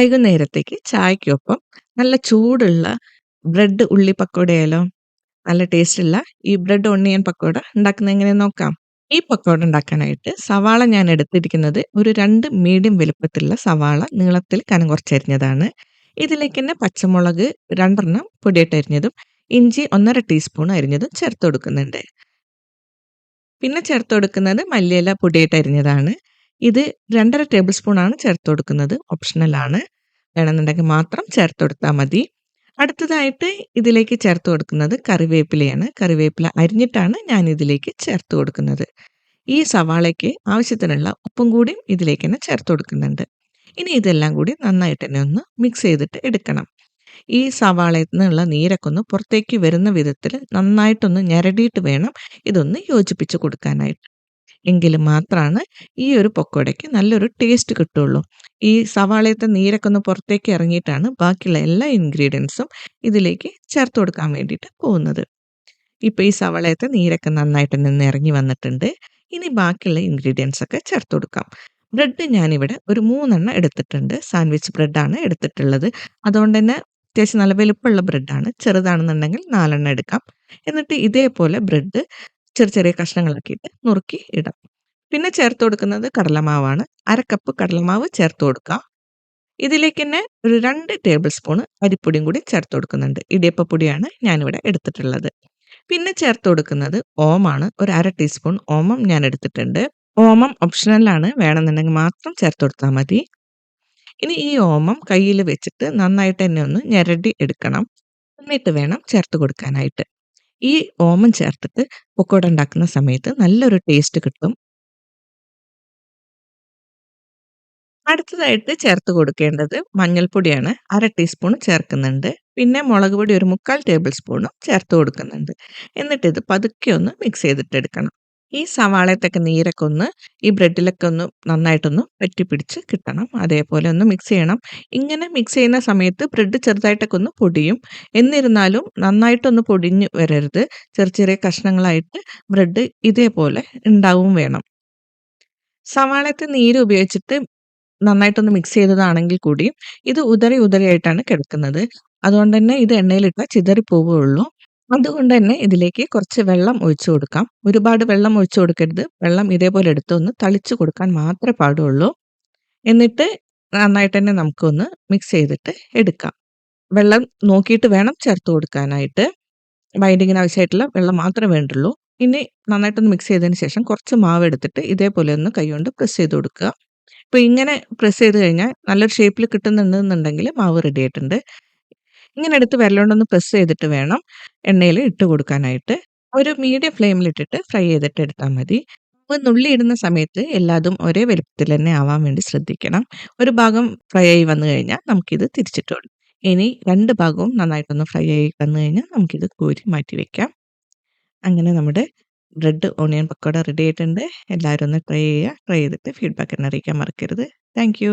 വൈകുന്നേരത്തേക്ക് ചായക്കൊപ്പം നല്ല ചൂടുള്ള ബ്രെഡ് ഉള്ളി പക്കോടയായാലോ? നല്ല ടേസ്റ്റുള്ള ഈ ബ്രെഡ് ഓണിയൻ പക്കോട ഉണ്ടാക്കുന്ന എങ്ങനെ നോക്കാം. ഈ പക്കോട ഉണ്ടാക്കാനായിട്ട് സവാള ഞാൻ എടുത്തിരിക്കുന്നത് ഒരു രണ്ട് മീഡിയം വലുപ്പത്തിലുള്ള സവാള നീളത്തിൽ കനം കുറച്ചരിഞ്ഞതാണ്. ഇതിലേക്കെന്നെ പച്ചമുളക് 2 എണ്ണം പൊടിയായിട്ട് അരിഞ്ഞതും, ഇഞ്ചി 1 1/2 ടീസ്പൂൺ അരിഞ്ഞതും ചേർത്ത് കൊടുക്കുന്നുണ്ട്. പിന്നെ ചേർത്ത് കൊടുക്കുന്നത് മല്ലിയില പൊടിയായിട്ട് അരിഞ്ഞതാണ്. ഇത് രണ്ടര ടേബിൾ സ്പൂൺ ആണ് ചേർത്ത് കൊടുക്കുന്നത്. ഓപ്ഷണൽ ആണ്. വേണമെന്നുണ്ടെങ്കിൽ മാത്രം ചേർത്ത് കൊടുത്താൽ മതി. അടുത്തതായിട്ട് ഇതിലേക്ക് ചേർത്ത് കൊടുക്കുന്നത് കറിവേപ്പിലയാണ്. കറിവേപ്പില അരിഞ്ഞിട്ടാണ് ഞാൻ ഇതിലേക്ക് ചേർത്ത് കൊടുക്കുന്നത്. ഈ സവാളയ്ക്ക് ആവശ്യത്തിനുള്ള ഉപ്പും കൂടിയും ഇതിലേക്ക് തന്നെ ചേർത്ത് കൊടുക്കുന്നുണ്ട്. ഇനി ഇതെല്ലാം കൂടി നന്നായിട്ട് തന്നെ ഒന്ന് മിക്സ് ചെയ്തിട്ട് എടുക്കണം. ഈ സവാളയിൽ നിന്നുള്ള നീരൊക്കെ ഒന്ന് പുറത്തേക്ക് വരുന്ന വിധത്തിൽ നന്നായിട്ടൊന്ന് ഞെരടിയിട്ട് വേണം ഇതൊന്ന് യോജിപ്പിച്ച് കൊടുക്കാനായിട്ട്. എങ്കിൽ മാത്രമാണ് ഈ ഒരു പക്കോടയ്ക്ക് നല്ലൊരു ടേസ്റ്റ് കിട്ടുള്ളൂ. ഈ സവാളയത്തെ നീരൊക്കെ ഒന്ന് പുറത്തേക്ക് ഇറങ്ങിയിട്ടാണ് ബാക്കിയുള്ള എല്ലാ ഇൻഗ്രീഡിയൻസും ഇതിലേക്ക് ചേർത്ത് കൊടുക്കാൻ വേണ്ടിയിട്ട് പോകുന്നത്. ഇപ്പോൾ ഈ സവാളയത്തെ നീരൊക്കെ നന്നായിട്ട് നിന്ന് ഇറങ്ങി വന്നിട്ടുണ്ട്. ഇനി ബാക്കിയുള്ള ഇൻഗ്രീഡിയൻസ് ഒക്കെ ചേർത്ത് കൊടുക്കാം. ബ്രെഡ് ഞാനിവിടെ ഒരു 3 എണ്ണം എടുത്തിട്ടുണ്ട്. സാൻഡ്വിച്ച് ബ്രെഡാണ് എടുത്തിട്ടുള്ളത്. അതുകൊണ്ട് തന്നെ അത്യാവശ്യം നല്ല വലുപ്പമുള്ള ബ്രെഡാണ്. ചെറുതാണെന്നുണ്ടെങ്കിൽ നാലെണ്ണം എടുക്കാം. എന്നിട്ട് ഇതേപോലെ ബ്രെഡ് ചെറിയ ചെറിയ കഷ്ണങ്ങളാക്കിയിട്ട് നുറുക്കി ഇടാം. പിന്നെ ചേർത്ത് കൊടുക്കുന്നത് കടലമാവാണ്. 1/2 കപ്പ് കടലമാവ് ചേർത്ത് കൊടുക്കാം. ഇതിലേക്കെന്നെ ഒരു രണ്ട് ടേബിൾ സ്പൂണ് അരിപ്പൊടിയും കൂടി ചേർത്ത് കൊടുക്കുന്നുണ്ട്. ഇടിയപ്പപ്പൊടിയാണ് ഞാനിവിടെ എടുത്തിട്ടുള്ളത്. പിന്നെ ചേർത്ത് കൊടുക്കുന്നത് ഓമാണ്. ഒരു 1/2 ടീസ്പൂൺ ഓമം ഞാൻ എടുത്തിട്ടുണ്ട്. ഓമം ഓപ്ഷണലാണ് വേണമെന്നുണ്ടെങ്കിൽ മാത്രം ചേർത്ത് കൊടുത്താൽ മതി. ഇനി ഈ ഓമം കയ്യിൽ വെച്ചിട്ട് നന്നായിട്ട് തന്നെ ഒന്ന് ഞെരടി എടുക്കണം. എന്നിട്ട് വേണം ചേർത്ത് കൊടുക്കാനായിട്ട്. ഈ ഓമം ചേർത്തിട്ട് പൊക്കോട ഉണ്ടാക്കുന്ന സമയത്ത് നല്ലൊരു ടേസ്റ്റ് കിട്ടും. അടുത്തതായിട്ട് ചേർത്ത് കൊടുക്കേണ്ടത് മഞ്ഞൾപ്പൊടിയാണ്. 1/2 ടീസ്പൂൺ ചേർക്കുന്നുണ്ട്. പിന്നെ മുളക് പൊടി ഒരു 3/4 ടേബിൾ സ്പൂണും ചേർത്ത് കൊടുക്കുന്നുണ്ട്. എന്നിട്ട് ഇത് പതുക്കെ ഒന്ന് മിക്സ് ചെയ്തിട്ട് എടുക്കണം. ഈ സവാളയത്തൊക്കെ നീരൊക്കെ ഒന്ന് ഈ ബ്രെഡിലൊക്കെ ഒന്ന് നന്നായിട്ടൊന്ന് പറ്റിപ്പിടിച്ച് കിട്ടണം. അതേപോലെ ഒന്ന് മിക്സ് ചെയ്യണം. ഇങ്ങനെ മിക്സ് ചെയ്യുന്ന സമയത്ത് ബ്രെഡ് ചെറുതായിട്ടൊക്കെ ഒന്ന് പൊടിയും. എന്നിരുന്നാലും നന്നായിട്ടൊന്ന് പൊടിഞ്ഞ് വരരുത്. ചെറിയ ചെറിയ കഷ്ണങ്ങളായിട്ട് ബ്രെഡ് ഇതേപോലെ ഉണ്ടാവും വേണം. സവാളത്തെ നീര് ഉപയോഗിച്ചിട്ട് നന്നായിട്ടൊന്ന് മിക്സ് ചെയ്തതാണെങ്കിൽ കൂടിയും ഇത് ഉദരി ഉദരിയായിട്ടാണ് കിടക്കുന്നത്. അതുകൊണ്ട് തന്നെ ഇത് എണ്ണയിലിട്ടാൽ ചിതറി പോവുകയുള്ളൂ. അതുകൊണ്ട് തന്നെ ഇതിലേക്ക് കുറച്ച് വെള്ളം ഒഴിച്ചു കൊടുക്കാം. ഒരുപാട് വെള്ളം ഒഴിച്ചു കൊടുക്കരുത്. വെള്ളം ഇതേപോലെ എടുത്ത് ഒന്ന് തളിച്ച് കൊടുക്കാൻ മാത്രമേ പാടുള്ളൂ. എന്നിട്ട് നന്നായിട്ട് തന്നെ നമുക്കൊന്ന് മിക്സ് ചെയ്തിട്ട് എടുക്കാം. വെള്ളം നോക്കിയിട്ട് വേണം ചേർത്ത് കൊടുക്കാനായിട്ട്. ബൈൻഡിങ്ങിന് ആവശ്യമായിട്ടുള്ള വെള്ളം മാത്രമേ വേണ്ടുള്ളൂ. ഇനി നന്നായിട്ടൊന്ന് മിക്സ് ചെയ്തതിന് ശേഷം കുറച്ച് മാവ് എടുത്തിട്ട് ഇതേപോലെ ഒന്ന് കൈകൊണ്ട് പ്രസ് ചെയ്ത് കൊടുക്കുക. ഇപ്പോൾ ഇങ്ങനെ പ്രസ് ചെയ്ത് കഴിഞ്ഞാൽ നല്ലൊരു ഷേപ്പിൽ കിട്ടുന്നുണ്ടെന്നുണ്ടെങ്കിൽ മാവ് റെഡി ആയിട്ടുണ്ട്. ഇങ്ങനെ എടുത്ത് വിരലുകൊണ്ടൊന്ന് പ്രസ് ചെയ്തിട്ട് വേണം എണ്ണയിൽ ഇട്ട് കൊടുക്കാനായിട്ട്. ഒരു മീഡിയം ഫ്ലെയിമിലിട്ടിട്ട് ഫ്രൈ ചെയ്തിട്ട് എടുത്താൽ മതി. അപ്പോൾ നുള്ളി ഇടുന്ന സമയത്ത് എല്ലാതും ഒരേ വലുപ്പത്തിൽ തന്നെ ആവാൻ വേണ്ടി ശ്രദ്ധിക്കണം. ഒരു ഭാഗം ഫ്രൈ ആയി വന്നു കഴിഞ്ഞാൽ നമുക്കിത് തിരിച്ചിട്ട് കൊടുക്കും ഇനി രണ്ട് ഭാഗവും നന്നായിട്ടൊന്ന് ഫ്രൈ ആയി വന്നു കഴിഞ്ഞാൽ നമുക്കിത് കോരി മാറ്റി വെക്കാം. അങ്ങനെ നമ്മുടെ ബ്രെഡ് ഓണിയൻ പക്കോട റെഡി ആയിട്ടുണ്ട്. എല്ലാവരും ഒന്ന് ട്രൈ ചെയ്യുക. ട്രൈ ചെയ്തിട്ട് ഫീഡ്ബാക്ക് എന്നെ അറിയിക്കാൻ മറക്കരുത്. താങ്ക്.